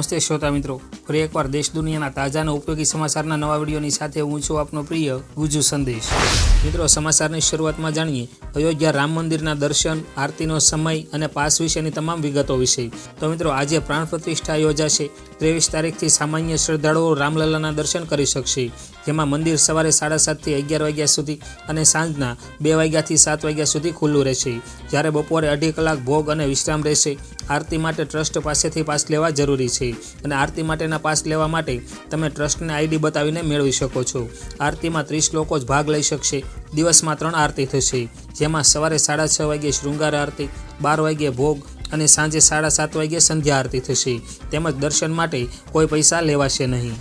નમસ્તે શ્રોતા મિત્રો. ફરી એકવાર દેશ દુનિયાના તાજા અને ઉપયોગી સમાચારના નવા વિડીયોની સાથે હું છું આપનો પ્રિય ગુજુ સંદેશ. મિત્રો, સમાચારની શરૂઆતમાં જાણીએ, અયોધ્યા રામ મંદિરના દર્શન, આરતીનો સમય અને પાસ વિશેની તમામ વિગતો વિશે. તો મિત્રો, આજે પ્રાણ પ્રતિષ્ઠા યોજાશે. ત્રેવીસ તારીખથી સામાન્ય શ્રદ્ધાળુઓ રામલલ્લાના દર્શન કરી શકશે. જેમાં મંદિર સવારે સાડા સાતથી અગિયાર વાગ્યા સુધી અને સાંજના બે વાગ્યાથી સાત વાગ્યા સુધી ખુલ્લું રહેશે. જ્યારે બપોરે અઢી કલાક ભોગ અને વિશ્રામ રહેશે. આરતી માટે ટ્રસ્ટ પાસેથી પાસ લેવા જરૂરી છે. અને આરતી માટેના પાસ લેવા માટે તમે ટ્રસ્ટને આઈડી બતાવીને મેળવી શકો છો. આરતીમાં ત્રીસ લોકો જ ભાગ લઈ શકશે. દિવસમાં ત્રણ આરતી થશે. જેમાં સવારે સાડા છ વાગ્યે શૃંગાર આરતી, બાર વાગ્યે ભોગ અને સાંજે સાડા સાત વાગ્યે સંધ્યા આરતી થશે. તેમજ દર્શન માટે કોઈ પૈસા લેવાશે નહીં.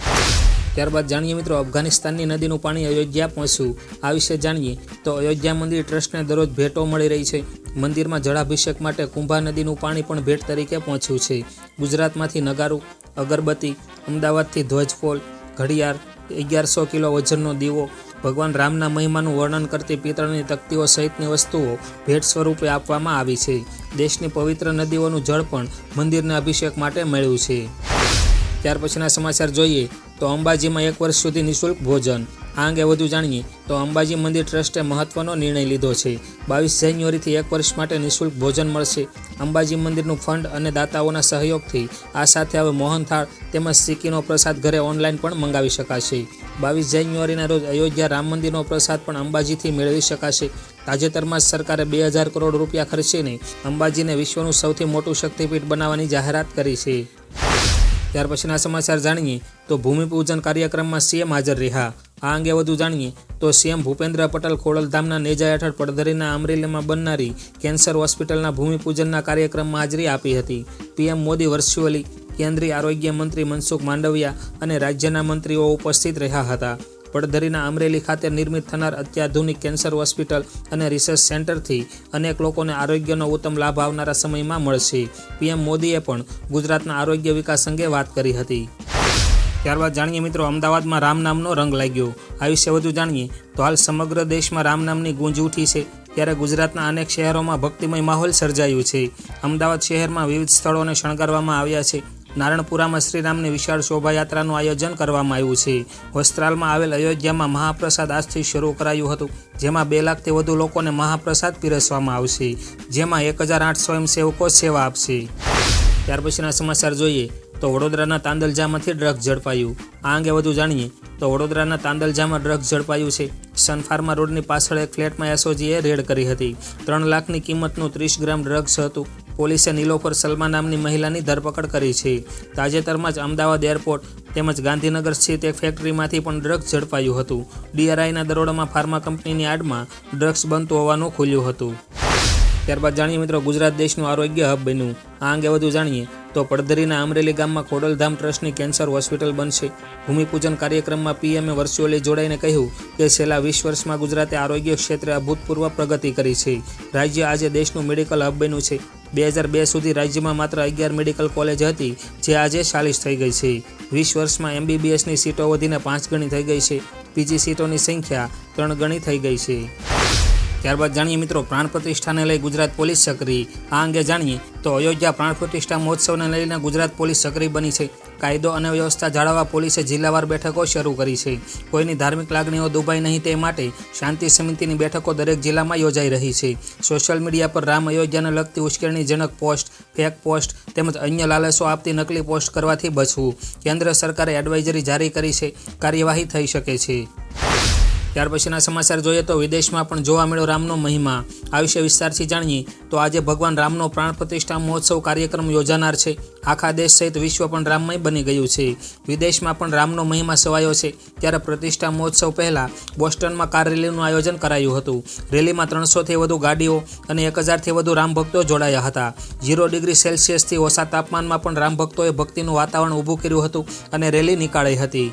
ત્યારબાદ જાણીએ મિત્રો, અફઘાનિસ્તાનની નદીનું પાણી અયોધ્યા પહોંચ્યું. આ વિશે જાણીએ તો અયોધ્યા મંદિર ટ્રસ્ટને દરરોજ ભેટો મળી રહી છે. મંદિરમાં જળાભિષેક માટે કુંભા નદીનું પાણી પણ ભેટ તરીકે પહોંચ્યું છે. ગુજરાતમાંથી નગારું, અગરબત્તી અમદાવાદથી ધ્વજફોલ, ઘડિયાળ, અગિયારસો કિલો વજનનો દીવો. ભગવાન રામના મહિમાનું વર્ણન કરતી પિત્તળની તકતીઓ સહિતની વસ્તુઓ ભેટ સ્વરૂપે આપવામાં આવી છે. દેશની પવિત્ર નદીઓનું જળ પણ મંદિરના અભિષેક માટે મળ્યું છે. ત્યાર પછીના સમાચાર જોઈએ તો અંબાજીમાં એક વર્ષ સુધી નિઃશુલ્ક ભોજન આ અંગે વધુ જાણીએ તો અંબાજી મંદિર ટ્રસ્ટે મહત્વનો નિર્ણય લીધો છે. બાવીસ જાન્યુઆરીથી એક વર્ષ માટે નિઃશુલ્ક ભોજન મળશે. અંબાજી મંદિરનું ફંડ અને દાતાઓના સહયોગથી આ સાથે હવે મોહનથાળ તેમજ સિક્કીનો પ્રસાદ ઘરે ઓનલાઈન પણ મંગાવી શકાશે. બાવીસ જાન્યુઆરીના રોજ અયોધ્યા રામ મંદિરનો પ્રસાદ પણ અંબાજીથી મેળવી શકાશે. તાજેતરમાં જ સરકારે બે હજાર કરોડ રૂપિયા ખર્ચીને અંબાજીને વિશ્વનું સૌથી મોટું શક્તિપીઠ બનાવવાની જાહેરાત કરી છે. ત્યાર પછીના સમાચાર જાણીએ તો ભૂમિપૂજન કાર્યક્રમમાં સીએમ હાજર રહ્યા. આ અંગે વધુ જાણીએ તો સીએમ ભૂપેન્દ્ર પટેલ ખોડલધામના નેજા હેઠળ પડધરીના અમરેલીમાં બનનારી કેન્સર હોસ્પિટલના ભૂમિપૂજનના કાર્યક્રમમાં હાજરી આપી હતી. પીએમ મોદી વર્ચ્યુઅલી કેન્દ્રીય આરોગ્ય મંત્રી મનસુખ માંડવિયા અને રાજ્યના મંત્રીઓ ઉપસ્થિત રહ્યા હતા. પડધરીના અમરેલી ખાતે નિર્મિત થનાર અત્યાધુનિક કેન્સર હોસ્પિટલ અને રિસર્ચ સેન્ટરથી અનેક લોકોને આરોગ્યનો ઉત્તમ લાભ આવનારા સમયમાં મળશે. પીએમ મોદીએ પણ ગુજરાતના આરોગ્ય વિકાસ અંગે વાત કરી હતી. ત્યારબાદ જાણીએ મિત્રો, અમદાવાદમાં રામ નામનો રંગ લાગ્યો. આ વિશે વધુ જાણીએ તો હાલ સમગ્ર દેશમાં રામ નામની ગુંજ ઉઠી છે. ત્યારે ગુજરાતના અનેક શહેરોમાં ભક્તિમય માહોલ સર્જાયું છે. અમદાવાદ શહેરમાં વિવિધ સ્થળોને શણગારવામાં આવ્યા છે. નારણપુરામાં શ્રીરામની વિશાળ શોભાયાત્રાનું આયોજન કરવામાં આવ્યું છે. વસ્ત્રાલમાં આવેલ અયોધ્યામાં મહાપ્રસાદ આજથી શરૂ કરાયું હતું, જેમાં બે લાખથી વધુ લોકોને મહાપ્રસાદ પીરસવામાં આવશે, જેમાં એક હજાર આઠ સ્વયંસેવકો સેવા આપશે. ત્યાર પછીના સમાચાર જોઈએ. તો વડોદરાના તાંદલજામાંથી ડ્રગ્સ ઝડપાયું. આ અંગે વધુ જાણીએ તો વડોદરાના તાંદલજામાં ડ્રગ્સ ઝડપાયું છે. સનફાર્મા રોડની પાછળ એક ફ્લેટમાં એસઓજીએ રેડ કરી હતી. ત્રણ લાખની કિંમતનું ત્રીસ ગ્રામ ડ્રગ્સ હતું. પોલીસે નીલોફર સલમા નામની મહિલાની ધરપકડ કરી છે. તાજેતરમાં જ અમદાવાદ એરપોર્ટ તેમજ ગાંધીનગર સ્થિત એક ફેક્ટરીમાંથી પણ ડ્રગ્સ ઝડપાયું હતું. ડીઆરઆઈના દરોડામાં ફાર્મા કંપનીની આડમાં ડ્રગ્સ બનતું હોવાનું ખુલ્યું હતું. ત્યારબાદ જાણીએ મિત્રો ગુજરાત દેશનું આરોગ્ય હબ બન્યું. આ અંગે વધુ જાણીએ તો પડધરીના અમરેલી ગામમાં ખોડલધામ ટ્રસ્ટની કેન્સર હોસ્પિટલ બનશે. ભૂમિપૂજન કાર્યક્રમમાં પીએમએ વર્ચ્યુઅલી જોડાઈને કહ્યું કે છેલ્લા વીસ વર્ષમાં ગુજરાતે આરોગ્ય ક્ષેત્રે અભૂતપૂર્વ પ્રગતિ કરી છે. રાજ્ય આજે દેશનું મેડિકલ હબ બન્યું છે. બે હજાર બે સુધી રાજ્યમાં માત્ર અગિયાર મેડિકલ કોલેજ હતી, જે આજે ચાલીસ થઈ ગઈ છે. વીસ વર્ષમાં એમબીબીએસની સીટો વધીને પાંચ ગણી થઈ ગઈ છે. પીજી સીટોની સંખ્યા ત્રણ ગણી થઈ ગઈ છે. ત્યારબાદ જાણીએ મિત્રો, પ્રાણ પ્રતિષ્ઠાને લઈ ગુજરાત પોલીસ સક્રિય. આ અંગે જાણીએ તો અયોધ્યા પ્રાણ પ્રતિષ્ઠા મહોત્સવને લઈને ગુજરાત પોલીસ સક્રિય બની છે. કાયદો અને વ્યવસ્થા જાળવવા પોલીસે જિલ્લાવાર બેઠકો શરૂ કરી છે. કોઈની ધાર્મિક લાગણીઓ દુભાઈ નહીં તે માટે શાંતિ સમિતિની બેઠકો દરેક જિલ્લામાં યોજાઈ રહી છે. સોશિયલ મીડિયા પર રામ અયોધ્યાને લગતી ઉશ્કેરણીજનક પોસ્ટ, ફેક પોસ્ટ તેમજ અન્ય લાલસો આપતી નકલી પોસ્ટ કરવાથી બચવું. કેન્દ્ર સરકારે એડવાઇઝરી જારી કરી છે. કાર્યવાહી થઈ શકે છે. ત્યાર પછીના સમાચાર જોઈએ તો વિદેશમાં પણ જોવા મળ્યો રામનો મહિમા. આ વિશે વિસ્તારથી જાણીએ તો આજે ભગવાન રામનો પ્રાણ પ્રતિષ્ઠા મહોત્સવ કાર્યક્રમ યોજાનાર છે. આખા દેશ સહિત વિશ્વ પણ રામમય બની ગયું છે. વિદેશમાં પણ રામનો મહિમા સવાયો છે. ત્યારે પ્રતિષ્ઠા મહોત્સવ પહેલાં બોસ્ટનમાં કાર રેલીનું આયોજન કરાયું હતું. રેલીમાં ત્રણસોથી વધુ ગાડીઓ અને એક હજારથી વધુ રામ ભક્તો જોડાયા હતા. ઝીરો ડિગ્રી સેલ્સિયસથી ઓછા તાપમાનમાં પણ રામ ભક્તોએ ભક્તિનું વાતાવરણ ઊભું કર્યું હતું અને રેલી નીકાળી હતી.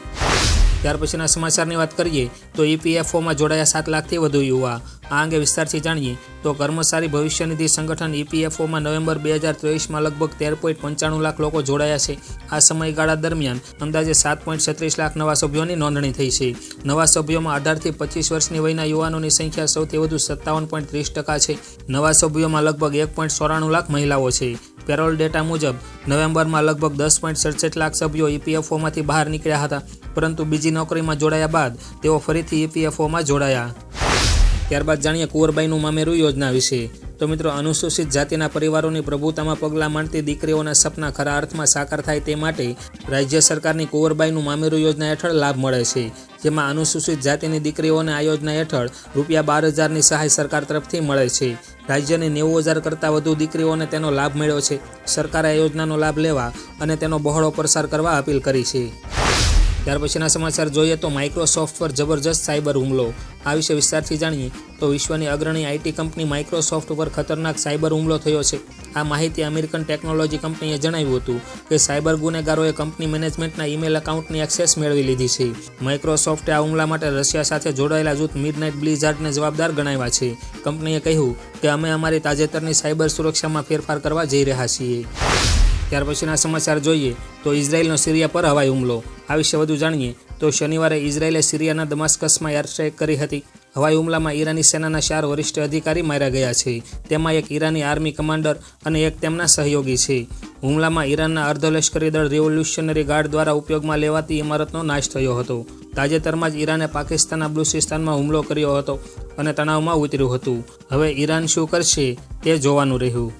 ત્યાર પછીના સમાચારની વાત કરીએ તો ઈપીએફઓમાં જોડાયા સાત લાખથી વધુ યુવા. આ અંગે વિસ્તારથી જાણીએ તો કર્મચારી ભવિષ્ય નિધિ સંગઠન ઈપીએફઓમાં નવેમ્બર બે હજાર ત્રેવીસમાં લગભગ તેર પોઈન્ટ પંચાણું લાખ લોકો જોડાયા છે. આ સમયગાળા દરમિયાન અંદાજે સાત પોઈન્ટ છત્રીસ લાખ નવા સભ્યોની નોંધણી થઈ છે. નવા સભ્યોમાં અઢારથી પચીસ વર્ષની વયના યુવાનોની સંખ્યા સૌથી વધુ સત્તાવન પોઈન્ટ ત્રીસ ટકા છે. નવા સભ્યોમાં લગભગ એક પોઈન્ટ ચોરાણું લાખ મહિલાઓ છે. પેરોલ ડેટા મુજબ, નવેમ્બરમાં લગભગ દસ પોઈન્ટ સડસઠ લાખ સભ્યો ઈપીએફઓમાંથી બહાર નીકળ્યા હતા. પરંતુ બીજી નોકરીમાં જોડાયા બાદ તેઓ ફરીથી ઈપીએફઓમાં જોડાયા. ત્યારબાદ જાણીએ કુંવરબાઈનું મામેરું યોજના વિશે. તો મિત્રો, અનુસૂચિત જાતિના પરિવારોની પ્રભુતામાં પગલાં માંડતી દીકરીઓના સપના ખરા અર્થમાં સાકાર થાય તે માટે રાજ્ય સરકારની કુંવરબાઈનું મામેરું યોજના હેઠળ લાભ મળે છે. જેમાં અનુસૂચિત જાતિની દીકરીઓને આ યોજના હેઠળ રૂપિયા બાર હજારની સહાય સરકાર તરફથી મળે છે. રાજ્યની નેવું હજાર કરતાં વધુ દીકરીઓને તેનો લાભ મળ્યો છે. સરકારે આ યોજનાનો લાભ લેવા અને તેનો બહોળો પ્રસાર કરવા અપીલ કરી છે. ત્યાર પછીના સમાચાર જોઈએ તો માઇક્રોસોફ્ટ પર જબરજસ્ત સાયબર હુમલો. આ વિશે વિસ્તારથી જાણીએ તો વિશ્વની અગ્રણી આઈટી કંપની માઇક્રોસોફ્ટ ઉપર ખતરનાક સાયબર હુમલો થયો છે. આ માહિતી અમેરિકન ટેકનોલોજી કંપનીએ જણાવ્યું હતું કે સાયબર ગુનેગારોએ કંપની મેનેજમેન્ટના ઈમેલ એકાઉન્ટની એક્સેસ મેળવી લીધી છે. માઇક્રોસોફ્ટે આ હુમલા માટે રશિયા સાથે જોડાયેલા જૂથ મિડનાઇટ બ્લિઝાર્ડને જવાબદાર ગણાવ્યા છે. કંપનીએ કહ્યું કે અમે અમારી તાજેતરની સાયબર સુરક્ષામાં ફેરફાર કરવા જઈ રહ્યા છીએ. ત્યાર પછીના સમાચાર જોઈએ તો ઇઝરાયલનો સિરિયા પર હવાઈ હુમલો. આ વિશે વધુ જાણીએ તો શનિવારે ઇઝરાયલે સિરિયાના દમાસ્કસમાં એરસ્ટ્રાઇક કરી હતી. હવાઈ હુમલામાં ઈરાની સેનાના ચાર વરિષ્ઠ અધિકારી માર્યા ગયા છે. તેમાં એક ઈરાની આર્મી કમાન્ડર અને એક તેમના સહયોગી છે. હુમલામાં ઈરાનના અર્ધલશ્કરી દળ રિવોલ્યુશનરી ગાર્ડ દ્વારા ઉપયોગમાં લેવાતી ઇમારતનો નાશ થયો હતો. તાજેતરમાં જ ઈરાને પાકિસ્તાનના બલુચિસ્તાનમાં હુમલો કર્યો હતો અને તણાવમાં ઉતર્યું હતું. હવે ઈરાન શું કરશે તે જોવાનું રહ્યું.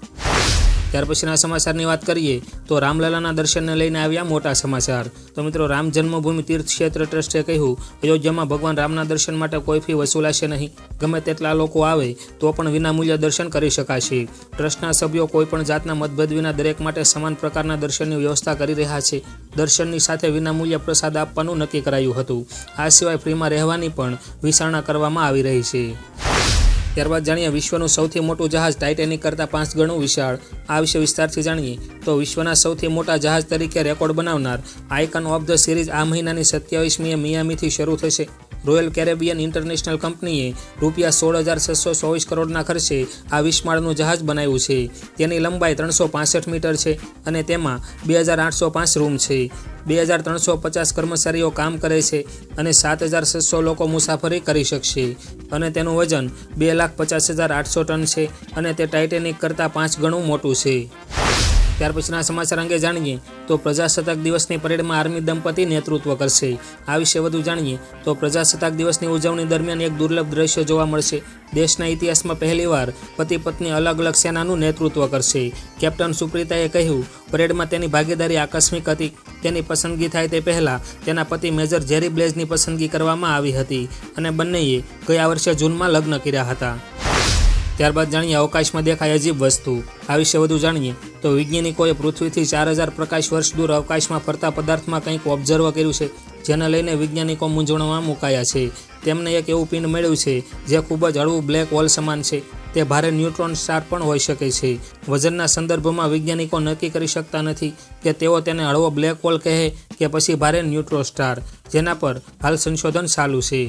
ત્યાર પછીના સમાચારની વાત કરીએ તો રામલલાના દર્શનને લઈને આવ્યા મોટા સમાચાર. તો મિત્રો, રામ જન્મભૂમિ તીર્થ ક્ષેત્ર ટ્રસ્ટે કહ્યું, અયોધ્યામાં ભગવાન રામના દર્શન માટે કોઈ ફી વસૂલાશે નહીં. ગમે તેટલા લોકો આવે, તો પણ વિનામૂલ્ય દર્શન કરી શકાશે. ટ્રસ્ટના સભ્યો કોઈ પણ જાતના મતભેદ વિના દરેક માટે સમાન પ્રકારના દર્શનની વ્યવસ્થા કરી રહ્યા છે. દર્શનની સાથે વિનામૂલ્ય પ્રસાદ આપવાનું નક્કી કરાયું હતું. આ સિવાય ફ્રીમાં રહેવાની પણ વિચારણા કરવામાં આવી રહી છે. ત્યારબાદ જાણીએ વિશ્વનું સૌથી મોટું જહાજ ટાઇટેનિક કરતાં પાંચ ગણું વિશાળ. આ વિશે વિસ્તારથી જાણીએ તો વિશ્વના સૌથી મોટા જહાજ તરીકે રેકોર્ડ બનાવનાર આઇકન ઓફ ધ સિરીઝ આ મહિનાની સત્યાવીસમીએ મિયામીથી શરૂ થશે. રોયલ કેરેબિયન ઇન્ટરનેશનલ કંપનીએ રૂપિયા સોળ હજાર છસો ચોવીસ કરોડના ખર્ચે આ વિસ્માળનું જહાજ બનાવ્યું છે. તેની લંબાઈ ત્રણસો પાસઠ મીટર છે અને તેમાં બે હજાર આઠસો પાંચ રૂમ છે. બે હજાર ત્રણસો પચાસ કર્મચારીઓ કામ કરે છે અને સાત હજાર છસો લોકો મુસાફરી કરી શકશે. અને તેનું વજન બે લાખ પચાસ હજાર આઠસો ટન છે અને તે ટાઇટેનિક કરતાં પાંચ ગણું મોટું છે. ત્યાર પછીના સમાચાર અંગે જાણીએ તો પ્રજાસત્તાક દિવસની પરેડમાં આર્મી દંપતી નેતૃત્વ કરશે. આ વિશે વધુ જાણીએ તો પ્રજાસત્તાક દિવસની ઉજવણી દરમિયાન એક દુર્લભ દ્રશ્ય જોવા મળશે. દેશના ઇતિહાસમાં પહેલીવાર પતિ પત્ની અલગ અલગ સેનાનું નેતૃત્વ કરશે. કેપ્ટન સુપ્રીતાએ કહ્યું, પરેડમાં તેની ભાગીદારી આકસ્મિક હતી. તેની પસંદગી થાય તે પહેલાં તેના પતિ મેજર જેરી બ્લેઝની પસંદગી કરવામાં આવી હતી અને બંનેએ ગયા વર્ષે જૂનમાં લગ્ન કર્યા હતા. ત્યારબાદ જાણીએ, અવકાશમાં દેખાય અજીબ વસ્તુ. આ વિશે વધુ જાણીએ તો વૈજ્ઞાનિકોએ પૃથ્વીથી ચાર હજાર પ્રકાશ વર્ષ દૂર અવકાશમાં ફરતા પદાર્થમાં કંઈક ઓબ્ઝર્વ કર્યું છે, જેને લઈને વૈજ્ઞાનિકો મૂંઝવણમાં મુકાયા છે. તેમને એક એવું પિંડ મળ્યું છે, જે ખૂબ જ હળવું બ્લેક હોલ સમાન છે. તે ભારે ન્યુટ્રોન સ્ટાર પણ હોઈ શકે છે. વજનના સંદર્ભમાં વૈજ્ઞાનિકો નક્કી કરી શકતા નથી કે તેઓ તેને હળવો બ્લેક હોલ કહે કે પછી ભારે ન્યુટ્રો સ્ટાર જેના પર હાલ સંશોધન ચાલુ છે.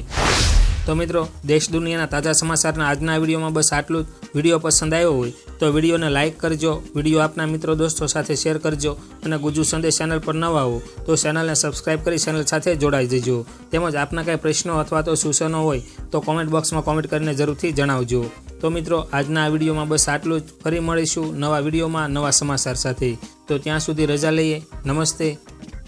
તો મિત્રો, દેશ દુનિયાના તાજા સમાચારના આજના વિડીયોમાં બસ આટલું જ. વીડિયો પસંદ આવ્યો હોય તો વિડીયોને લાઇક કરજો, વીડિયો આપના મિત્રો દોસ્તો સાથે શેર કરજો અને ગુજુ સંદેશ ચેનલ પર નવા આવો તો ચેનલને સબસ્ક્રાઇબ કરી ચેનલ સાથે જોડાઈ દેજો. તેમજ આપના કંઈ પ્રશ્નો અથવા તો સૂચનો હોય તો કોમેન્ટ બોક્સમાં કોમેન્ટ કરીને જરૂરથી જણાવજો. તો મિત્રો, આજના આ વિડીયોમાં બસ આટલું જ. ફરી મળીશું નવા વિડીયોમાં નવા સમાચાર સાથે. તો ત્યાં સુધી રજા લઈએ. નમસ્તે.